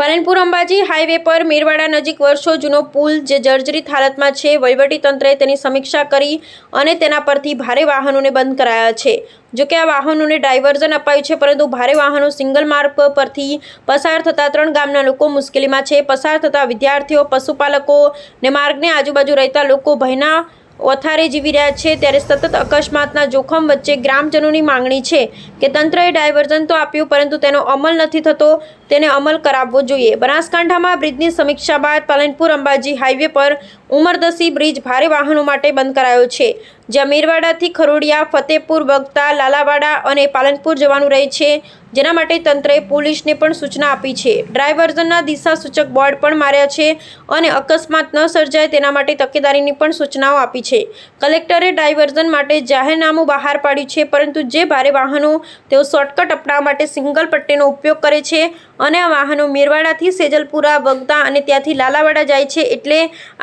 Palanpur Ambaji highway પર મેરવાડા નજીક વર્ષો જૂનો પુલ જે જર્જરિત હાલતમાં છે વહીવટી તંત્રએ તેની સમીક્ષા કરી અને તેના પરથી ભારે વાહનોને બંધ કરાયા છે. જોકે આ વાહનોને ડાયવર્ઝન અપાયું છે, પરંતુ ભારે વાહનો સિંગલ માર્ગ પરથી પસાર થતા ત્રણ ગામના લોકો મુશ્કેલીમાં છે. પસાર થતા વિદ્યાર્થીઓ, પશુપાલકો ને માર્ગને આજુબાજુ રહેતા લોકો ભયના ઓથારે જીવી રહ્યા છે. ત્યારે સતત અકસ્માતના જોખમ વચ્ચે ગ્રામજનોની માંગણી છે કે તંત્રએ ડાયવર્ઝન તો આપ્યું, પરંતુ તેનો અમલ નથી થતો. તેને અમલ કરાવવો જોઈએ. બનાસકાંઠામાં બ્રિજની સમીક્ષા બાદ પાલનપુર અંબાજી હાઈવે પર ઉમરદસી બ્રિજ ભારે વાહનો માટે બંધ કરાયો છે. જ્યાં મેરવાડાથી ખરોડિયા, ફતેપુર બગતા લાલાવાડા અને પાલનપુર જવાનું રહે છે. જેના માટે તંત્રએ પોલીસને પણ સૂચના આપી છે. ડ્રાઈવર્ઝનના દિશા સૂચક બોર્ડ પણ માર્યા છે અને અકસ્માત ન સર્જાય તેના માટે તકેદારીની પણ સૂચનાઓ આપી છે. કલેક્ટરે ડાયવર્ઝન માટે જાહેરનામું બહાર પાડ્યું છે, પરંતુ જે ભારે વાહનો તેઓ શોર્ટકટ અપનાવવા માટે સિંગલ પટ્ટીનો ઉપયોગ કરે છે અને આ વાહનો મેરવાડાથી સેજલપુરા, બગદા અને ત્યાંથી લાલાવાડા જાય છે એટલે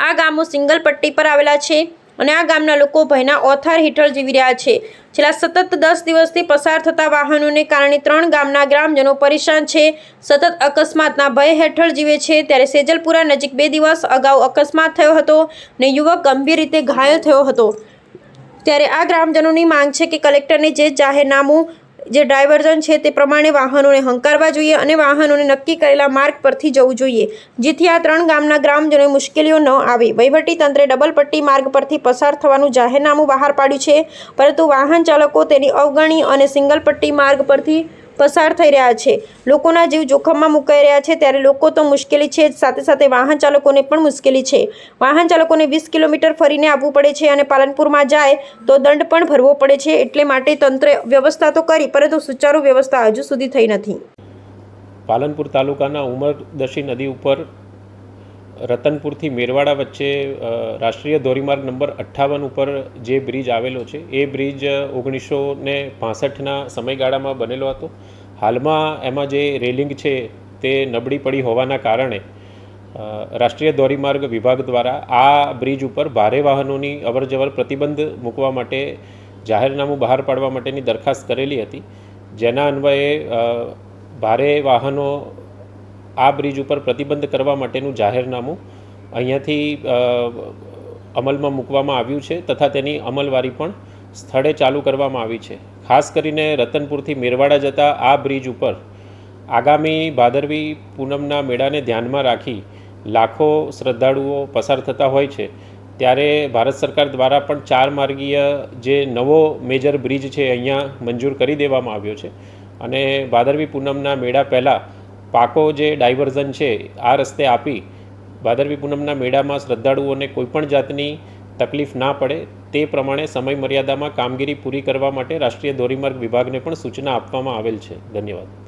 આ ગામો સિંગલ પટ્ટી પર આવેલા છે અને આ ગામના લોકો ભયના ઓથાર હેઠળ જીવી રહ્યા છે. છેલ્લા સતત દસ દિવસથી પસાર થતા વાહનોને કારણે ત્રણ ગામના ગ્રામજનો પરેશાન છે. સતત અકસ્માતના ભય હેઠળ જીવે છે. ત્યારે સેજલપુરા નજીક બે દિવસ અગાઉ અકસ્માત થયો હતો ને યુવક ગંભીર રીતે ઘાયલ થયો હતો. ત્યારે આ ગ્રામજનોની માંગ છે કે કલેક્ટરને જે જાહેરનામું જે ડાયવર્ઝન છે તે પ્રમાણે વાહનોને હંકારવા જોઈએ અને વાહનોને નક્કી કરેલા માર્ગ પરથી જવું જોઈએ. જેથી આ ત્રણ ગામના ગ્રામજનોને મુશ્કેલીઓ ન આવે. તંત્રે ડબલ પટ્ટી માર્ગ પરથી પસાર થવાનું જાહેરનામું બહાર પાડ્યું છે, પરંતુ વાહન ચાલકો તેની અવગણી અને સિંગલ પટ્ટી માર્ગ પરથી પસાર થઈ રહ્યા છે. લોકોના જીવ જોખમમાં મુકાઈ રહ્યા છે ત્યારે લોકો તો મુશ્કેલી છે જ. સાથે સાથે વાહન ચાલકોને પણ મુશ્કેલી છે. વાહન ચાલકોને વીસ કિલોમીટર ફરીને આવવું પડે છે અને પાલનપુરમાં જાય તો દંડ પણ ભરવો પડે છે એટલે માટે તંત્રે વ્યવસ્થા તો કરી, પરંતુ સુચારુ વ્યવસ્થા હજુ સુધી થઈ નથી. પાલનપુર તાલુકાના ઉમરદશી નદી ઉપર રતનપુરથી મેરવાડા વચ્ચે રાષ્ટ્રીય ધોરીમાર્ગ નંબર અઠ્ઠાવન ઉપર જે બ્રિજ આવેલો છે, એ બ્રિજ ઓગણીસો ને પાસઠના સમયગાળામાં બનેલો હતો. હાલમાં એમાં જે રેલિંગ છે, તે નબળી પડી હોવાના કારણે રાષ્ટ્રીય ધોરીમાર્ગ વિભાગ દ્વારા આ બ્રિજ ઉપર ભારે વાહનોની અવરજવર પ્રતિબંધ મૂકવા માટે જાહેરનામું બહાર પાડવા માટેની દરખાસ્ત કરેલી હતી. જેના અન્વયે ભારે વાહનો આ બ્રિજ ઉપર પ્રતિબંધ કરવા માટેનું જાહેરનામું અહીંયાથી અમલમાં મૂકવામાં આવ્યું છે તથા તેની અમલવારી પણ સ્થળે ચાલુ કરવામાં આવી છે. ખાસ કરીને રતનપુરથી મેરવાડા જતા આ બ્રિજ ઉપર આગામી ભાદરવી પૂનમના મેળાને ધ્યાનમાં રાખી લાખો શ્રદ્ધાળુઓ પસાર થતા હોય છે. ત્યારે ભારત સરકાર દ્વારા પણ ચાર માર્ગીય જે નવો મેજર બ્રિજ છે, અહીંયા મંજૂર કરી દેવામાં આવ્યો છે. અને ભાદરવી પૂનમના મેળા પહેલાં પાકો જે ડાયવર્ઝન છે, આ રસ્તે આપી ભાદરવી પૂનમના મેળામાં શ્રદ્ધાળુઓને કોઈપણ જાતની તકલીફ ના પડે, તે પ્રમાણે સમય મર્યાદામાં કામગીરી પૂરી કરવા માટે રાષ્ટ્રીય ધોરીમાર્ગ વિભાગને પણ સૂચના આપવામાં આવેલ છે. ધન્યવાદ.